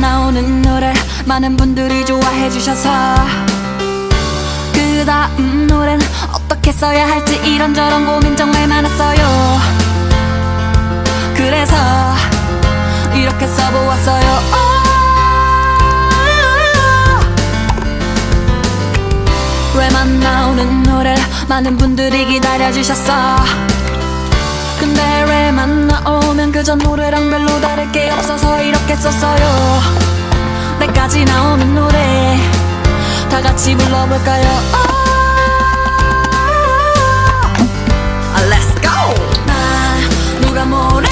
나오는 노래 많은 분들이 좋아해 주셔서 그 다음 노래는 어떻게 써야 할지 이런저런 고민 정말 많았어요. 그래서 이렇게 써보았어요. 랩만 나오는 노래 많은 분들이 기다려주셨어. 근데 랩만 나오면 그저 노래랑 별로 다를 게 없어서 이렇게 썼어요 내까지 나오는 노래 다 같이 불러볼까요? 아, Let's go! 난 누가 뭐래